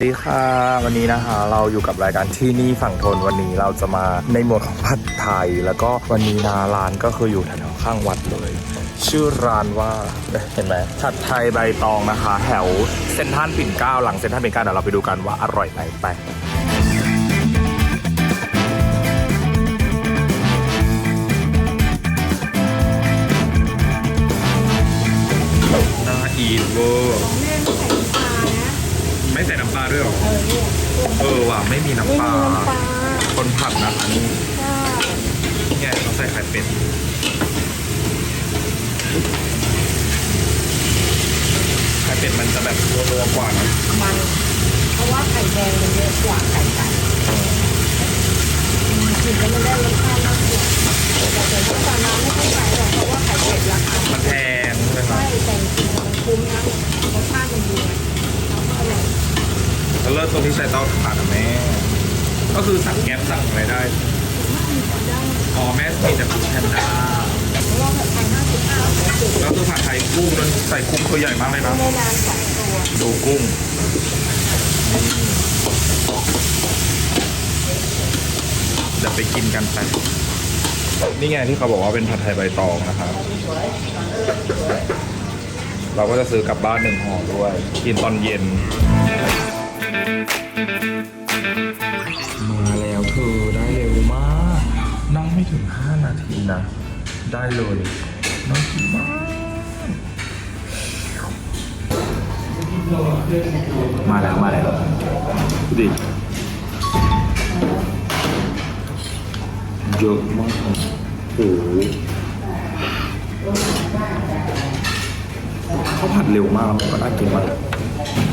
สวัสดีค่ะ วันนี้นะคะเราอยู่กับรายการที่นี่ฝั่งทนวันนี้เราจะมาในหมวดของผัดไทย แล้วก็วันนี้นาร้านก็คืออยู่แถวข้างวัดเลย ชื่อร้านว่าเห็นไหมผัดไทยใบตองนะคะ แถวเซนทรัลปิ่นเกล้าหลังเซนทรัลปิ่นเกล้าเดี๋ยวเราไปดูกันว่าอร่อยไหมไป ไม่ใส่น้ำปลาด้วยหรอ เออว่ะไม่มีน้ำปลา คนผัดนะคะนี่เนี่ยเขาใส่ไข่เป็ดไข่เป็ดมันจะแบบรัวๆกว่านะมัน เพราะว่าไข่แดงมันเยอะกว่าไข่ไก่ เลิศตรงที่ใช้เตาถ่านอะแม่ ก็คือสั่งแก๊ปสั่งอะไรได้ อ๋อแม่มีแต่ฟูดแพนด้าเพราะว่าผัดาวแล้วคือผัดไทยกุ้งนั้นใส่กุ้งตัวใหญ่มากเลยนะไม่นานสองตัวดูกุ้งเดี๋ยวไปกินกันไปนี่ไงที่เขาบอกว่าเป็นผัดไทยใบตองนะครับ เราก็จะซื้อกลับบ้านหนึ่งห่อด้วย กินตอนเย็น มาแล้วเธอได้เร็วมากนั่งไม่ถึง 5 นาทีนะ ได้เลยน่ากินมากมาแล้วมาแล้วดิเยอะมากโอ้โหเขาผัดเร็วมากแล้วก็น่ากินมาก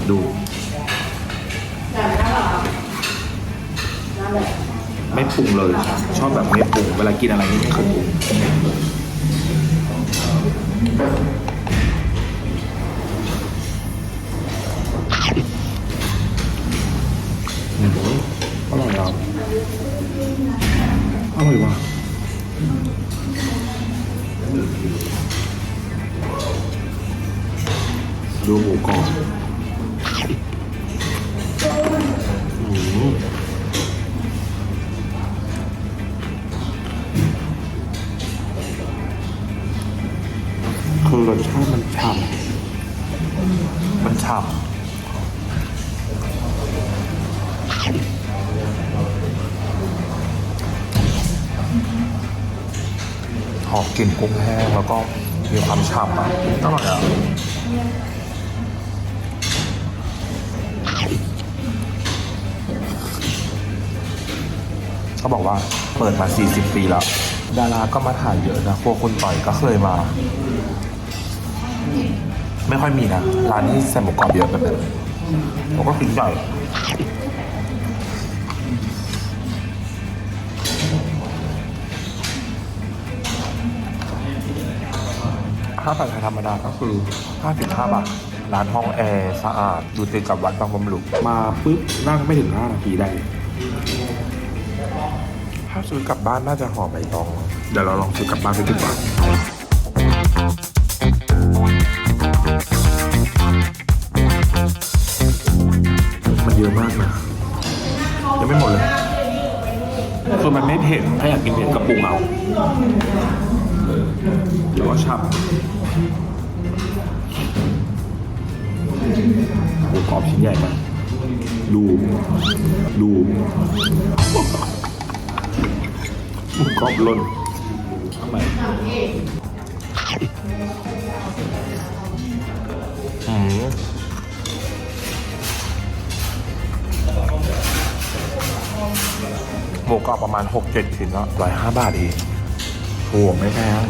ดู ไม่ปรุงเลย ชอบแบบไม่ปรุง เวลากินอะไรนี่ไม่เคยปรุงอืมอร่อยอะอร่อยว่ะดูหมูกรอบอืม ฉ่ำหอมกลิ่นกุ้งแห้งแล้วก็มีความฉ่ำอะอร่อยอะเขาบอกว่าเปิดมา 40 ปีแล้ว ดาราก็มาถ่ายเยอะนะพวกคุณต่อยก็เคยมา ไม่ค่อยมีนะ ร้านที่ใส่หมูกรอบเยอะแบบนี้ผมก็กินใหญ่ถ้าผัดไทยธรรมดาก็คือ 55 บาท ร้านห้องแอร์สะอาดอยู่ติดกับวัดบางบำรุมาปุ๊บนั่งไม่ถึง 5 นาทีได้ ถ้าซื้อกลับบ้านน่าจะห่อใบตอง เดี๋ยวเราลองซื้อกลับบ้านไปดีกว่า อะมากนะยังไม่หมดเลยคือมันไม่เผ็ดถ้าอยากกินเผ็ดก็ปรุงเอาหรือว่าชับหมูกรอบชิ้นใหญ่มากดู ดูหมูกรอบล่นทำไมอืม หมูกรอบประมาณ 6-7ชิ้นแล้วร้อยห้าบาทเองถูกไม่แพง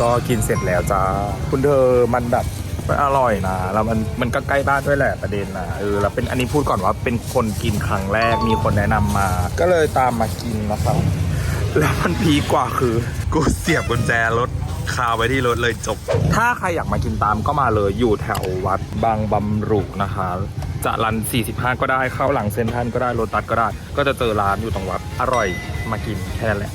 ก็กินเสร็จแล้วจ้าคุณเธอมันแบบมันอร่อยนะแล้วมันมันก็ใกล้บ้านด้วยแหละประเด็นนะเออแล้วเป็นอันนี้พูดก่อนว่าเป็นคนกินครั้งแรกมีคนแนะนำมา ก็เลยตามมากินนะครับ แล้วมันพีคกว่าคือ กูเสียบกุญแจรถคาไว้ที่รถเลยจบ ถ้าใครอยากมากินตามก็มาเลยอยู่แถววัดบางบำรุนะคะ จะรัน 45 ก็ได้เข้าหลังเซ็นทรัลก็ได้โรตัสก็ได้ ก็จะเจอร้านอยู่ตรงวัดอร่อยมากินแค่นั้นแหละ